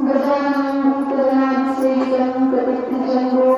गजानन गजानन श्री गण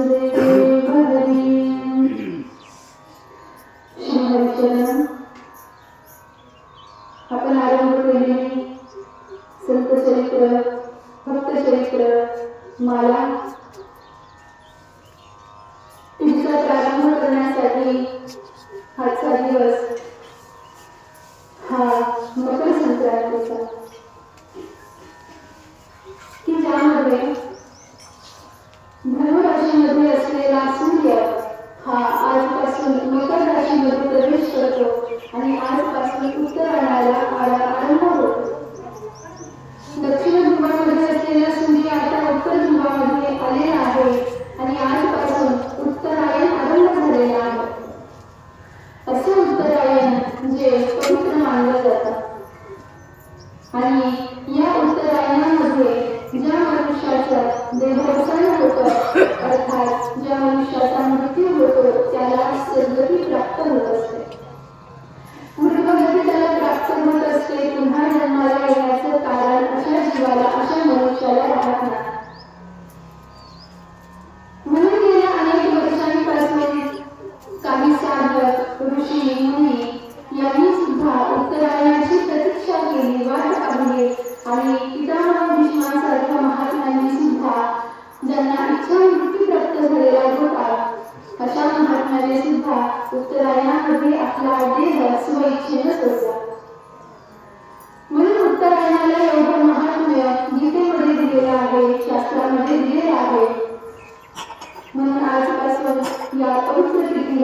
Hallelujah.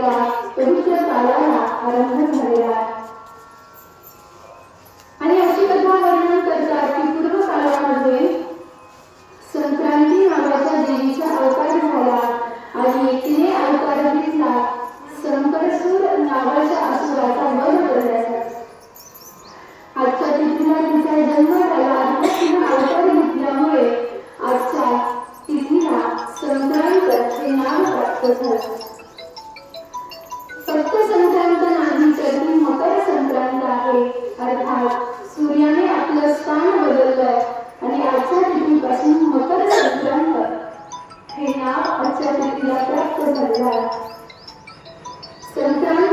या तुमच्या काळाला आरंभ झालेला आहे आणि आजच्या तिथीपासून मकर संक्रांत हे नाव आजच्या तिथीला प्राप्त आहे. संक्रांत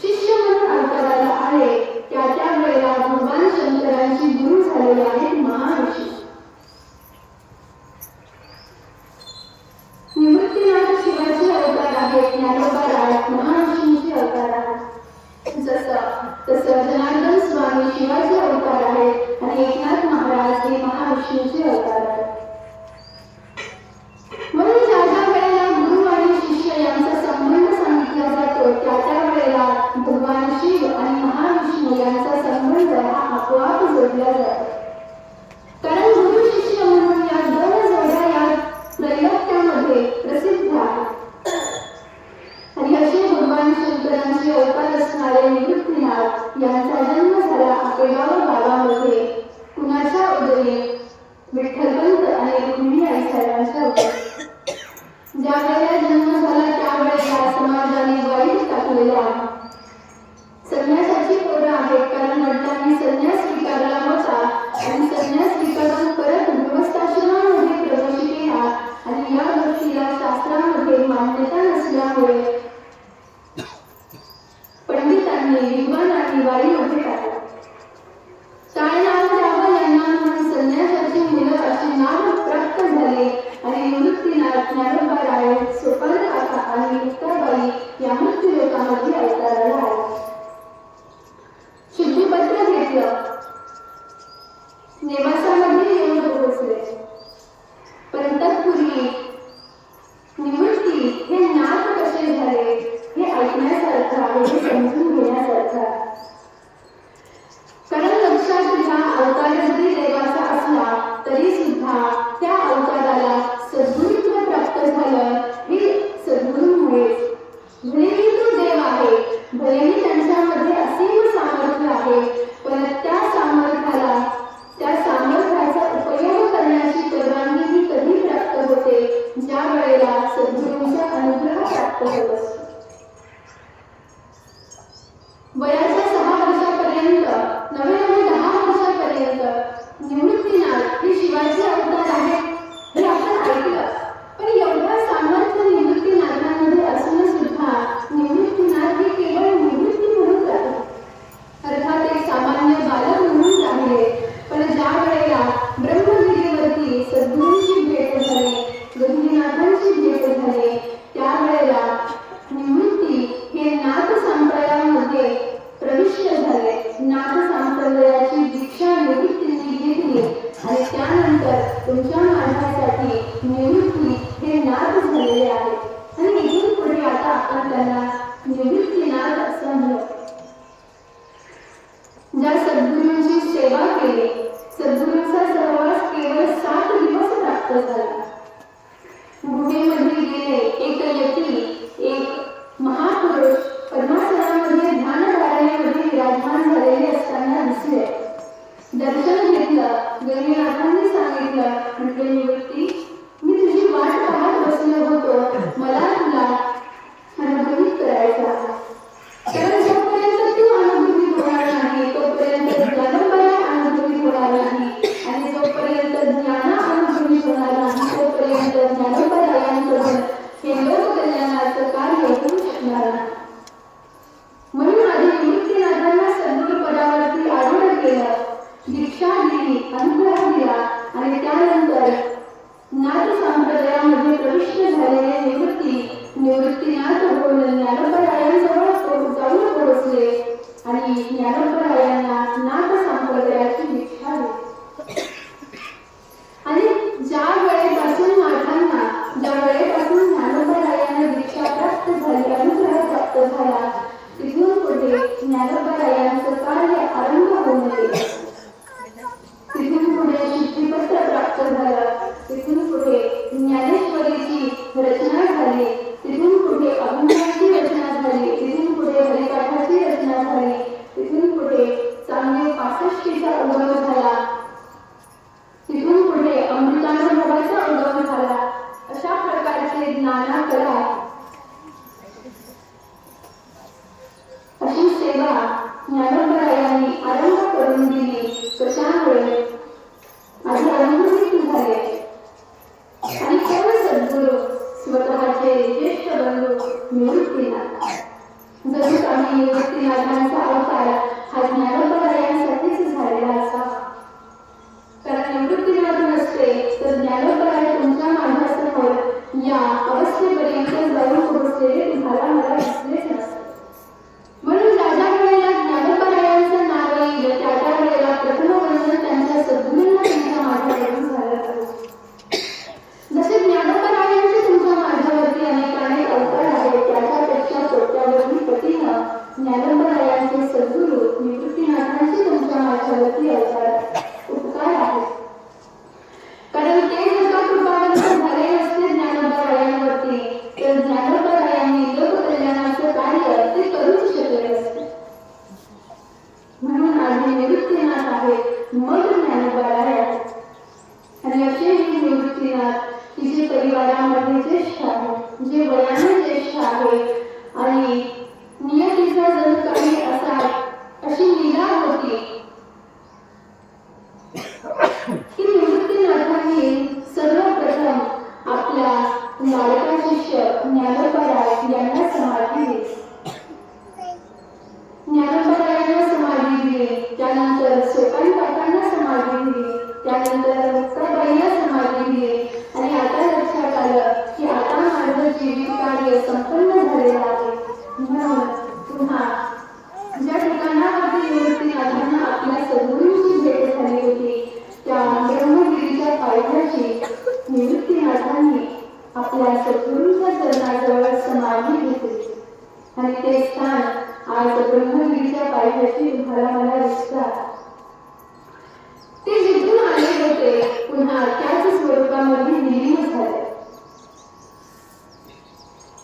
शिष्य म्हणून अंतराला आले. त्या त्या वेळेला भगवान शंकरांशी गुरु झालेले आहेत महाविष्णू निवृत्तीनाथ जणू स्वामी निवृत्तीनाथांचा अवतार Gracias. आज ब्रह्मगिरीच्या पायथ्याशी तुम्हाला मला दिसतात ते जिथून आले होते पुन्हा त्याच स्वरूपामध्ये विलीन झाले.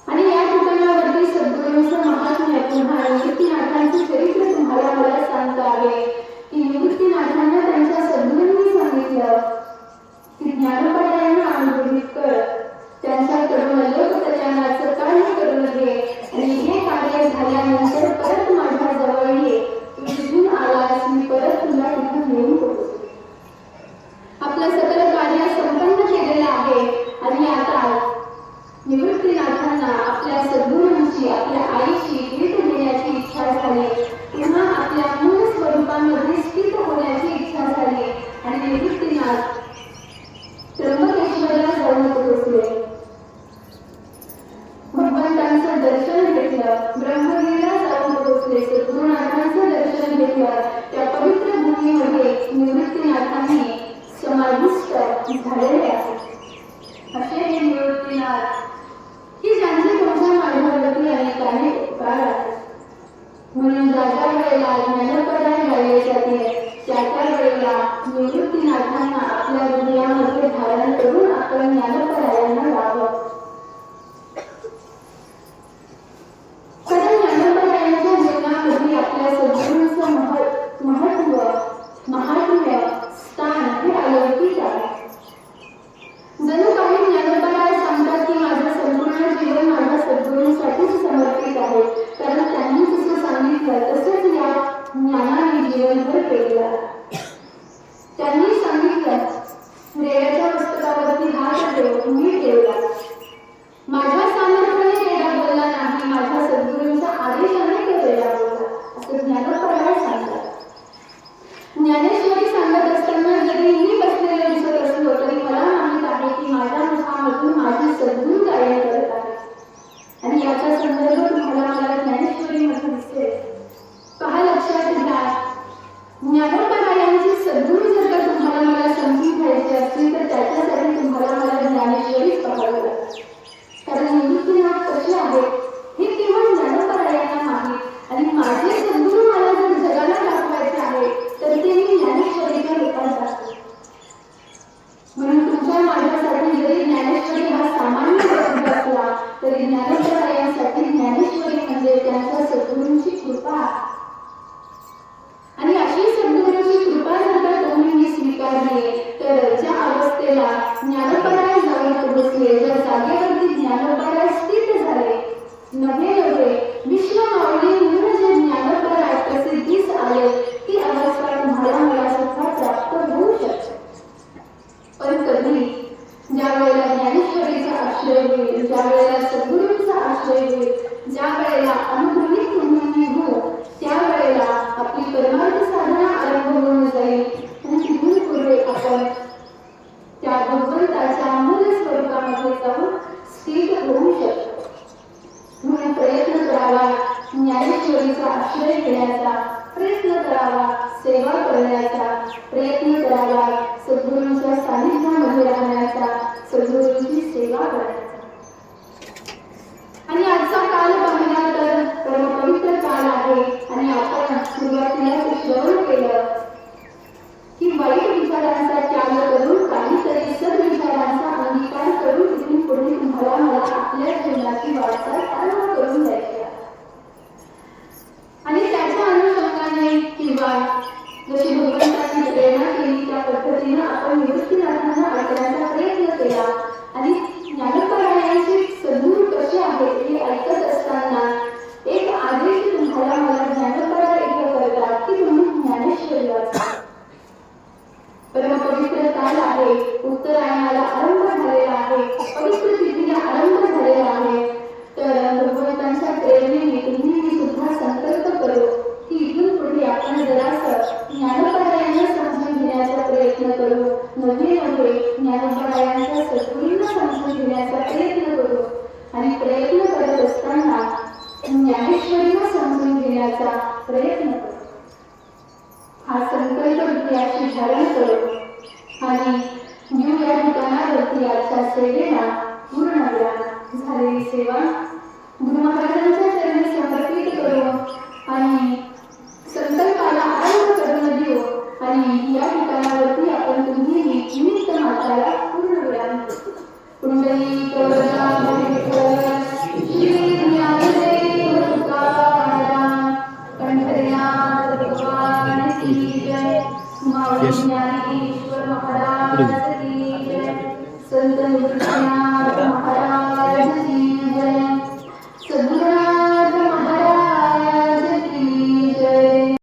आणि या ठिकाणावरती सद्गुरूंचं महात्म्य पुन्हा नितीनाथांचे चरित्र Deus. 这个 झालेली सेवा